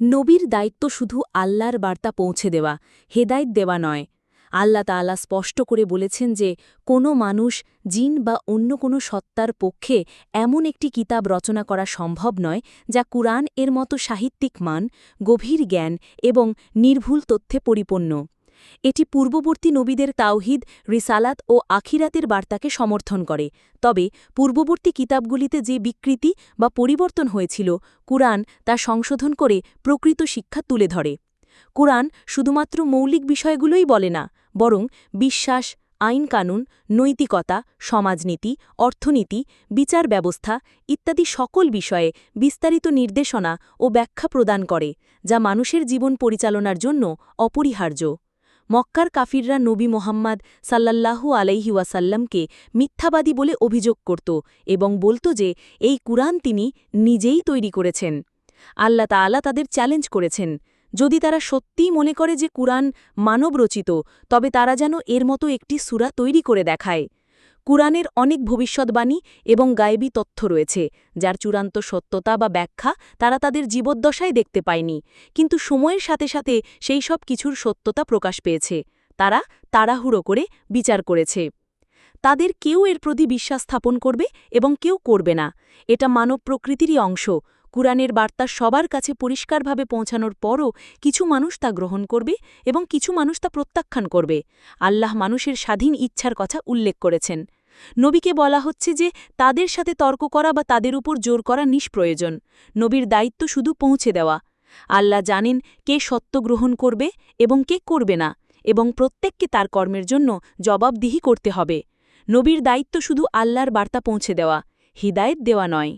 নবীর দায়িত্ব শুধু আল্লাহর বার্তা পৌঁছে দেওয়া, হেদায়ত দেওয়া নয়। আল্লাহ তাল্লাহ স্পষ্ট করে বলেছেন যে, কোনো মানুষ, জিন বা অন্য কোনো সত্তার পক্ষে এমন একটি কিতাব রচনা করা সম্ভব নয়, যা কুরআন এর মতো সাহিত্যিক মান, গভীর জ্ঞান এবং নির্ভুল তথ্যে পরিপূর্ণ। এটি পূর্ববর্তী নবীদের তাওহিদ, রিসালাত ও আখিরাতের বার্তাকে সমর্থন করে। তবে পূর্ববর্তী কিতাবগুলিতে যে বিকৃতি বা পরিবর্তন হয়েছিল, কুরআন তা সংশোধন করে প্রকৃত শিক্ষা তুলে ধরে। কুরআন শুধুমাত্র মৌলিক বিষয়গুলোই বলে না, বরং বিশ্বাস, আইন কানুন, নৈতিকতা, সমাজনীতি, অর্থনীতি, বিচার ব্যবস্থা ইত্যাদি সকল বিষয়ে বিস্তারিত নির্দেশনা ও ব্যাখ্যা প্রদান করে, যা মানুষের জীবন পরিচালনার জন্য অপরিহার্য। মক্কার কাফিররা নবী মোহাম্মদ সাল্লাল্লাহু আলাইহি ওয়াসাল্লামকে মিথ্যাবাদী বলে অভিযোগ করত এবং বলত যে এই কুরআন তিনি নিজেই তৈরি করেছেন। আল্লাহ তালা তাদের চ্যালেঞ্জ করেছেন। যদি তারা সত্যিই মনে করে যে কুরআন মানবরচিত, তবে তারা যেন এর মতো একটি সুরা তৈরি করে দেখায়। কুরআনের অনেক ভবিষ্যৎবাণী এবং গায়েবী তথ্য রয়েছে, যার চূড়ান্ত সত্যতা বা ব্যাখ্যা তারা তাদের জীবদ্দশায় দেখতে পায়নি। কিন্তু সময়ের সাথে সাথে সেই সব কিছুর সত্যতা প্রকাশ পেয়েছে। তারা তাড়াহুড়ো করে বিচার করেছে। তাদের কেউ এর প্রতি বিশ্বাস স্থাপন করবে এবং কেউ করবে না। এটা মানব প্রকৃতিরই অংশ। কুরআনের বার্তা সবার কাছে পরিষ্কারভাবে পৌঁছানোর পরও কিছু মানুষ তা গ্রহণ করবে এবং কিছু মানুষ তা প্রত্যাখ্যান করবে। আল্লাহ মানুষের স্বাধীন ইচ্ছার কথা উল্লেখ করেছেন। নবীকে বলা হচ্ছে যে তাদের সাথে তর্ক করা বা তাদের উপর জোর করা নিষ্প্রয়োজন। নবীর দায়িত্ব শুধু পৌঁছে দেওয়া। আল্লাহ জানেন কে সত্য গ্রহণ করবে এবং কে করবে না, এবং প্রত্যেককে তার কর্মের জন্য জবাবদিহি করতে হবে। নবীর দায়িত্ব শুধু আল্লাহর বার্তা পৌঁছে দেওয়া, হিদায়ত দেওয়া নয়।